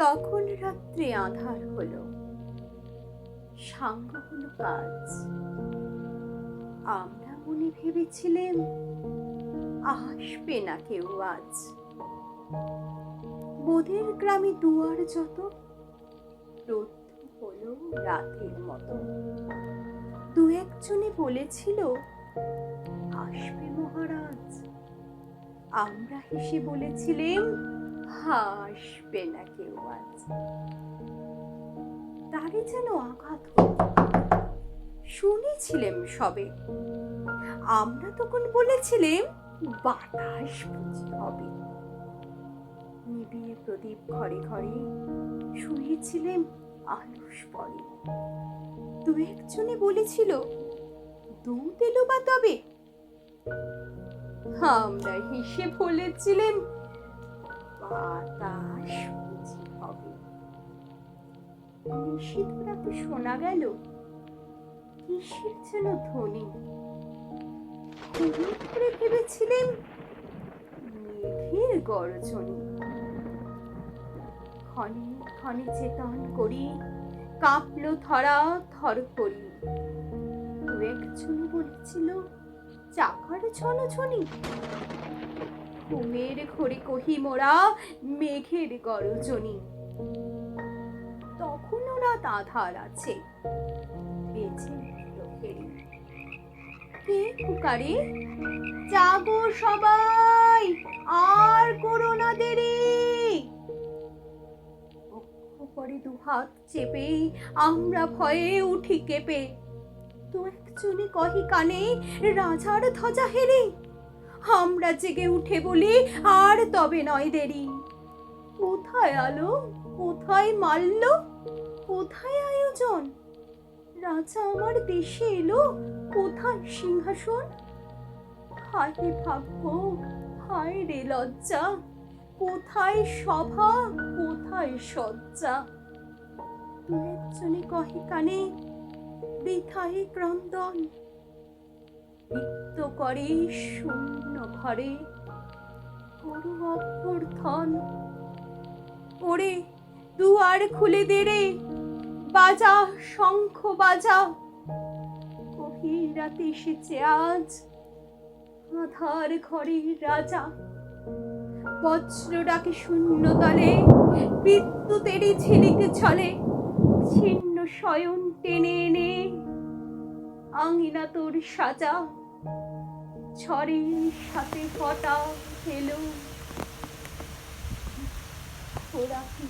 তখন রাত্রে আধার হলো। সাঙ্গ হলো কাজ আমরা মনে ভেবেছিলেন আসবে না কেউ আজ। বোধের গ্রামে দুয়ার যত রুদ্ধ হলো রাতের মতো। দু একজনে বলেছিল, আসবে মহারাজ। আমরা হেসে বলেছিলেন হাসবে না কেউ আজ। তারে যেন আঘাত হলো। শুনেছিলেন সবে। আমরা তখন বলেছিলেন বাতাস বুঝি হবে। নিবিয়ে প্রদীপ ঘরে ঘরে শুয়েছিলেন আলস পরে। দু একজনে বলেছিল দুধ এলো বা তবে? আমরা হিসেব বলেছিলেন বাতাস বুঝি হবে নিশীত রাতে শোনা গেল কিসের ধ্বনি হলুদ করে ভেবেছিলেন মেঘের গর্জনী ক্ষণে ক্ষণে চেতন করি কাঁপলো ধরা থর করি দু একজনে বলেছিল চাকার ছনছনি ঘুমের ঘরে কহি মোরা, মেঘের গরজনী তখনও রাত আধার আছে। বেঁচে কে পুকারে জাগো সবাই, আর করো না দেরি। পরে দুহাত চেপে আমরা ভয়ে উঠি কেঁপে। তো একজনে কহি কানে, রাজার ধ্বজা হেরে। আমরা জেগে উঠে বলি, আর তবে নয় দেরি। কোথায় আলো? কোথায় মাল্য? কোথায় আয়োজন? রাজা আমার দেশে এলো, কোথায় সিংহাসন? হায় রে ভাগ্য, হায় রে লজ্জা, কোথায় সভা, কোথায় সজ্জা দু একজনে কহে কানে বৃথায় ক্রন্দন রিক্ত করে শূন্য ঘরে করু অভ্যর্থন ওরে, দুয়ার খুলে দে রে, বাজা, শঙ্খ বাজা। গভীর রাতে এসেছে আজ আধার ঘরের রাজা। বজ্র ডাকে শূন্য তলে, বিদ্যুতেরই ঝিলিকে চলে ছিন্ন শয়ন টেনে এনে আঙিনা তোর সাজা। ঝড়ের সাথে ফটা ওরা কি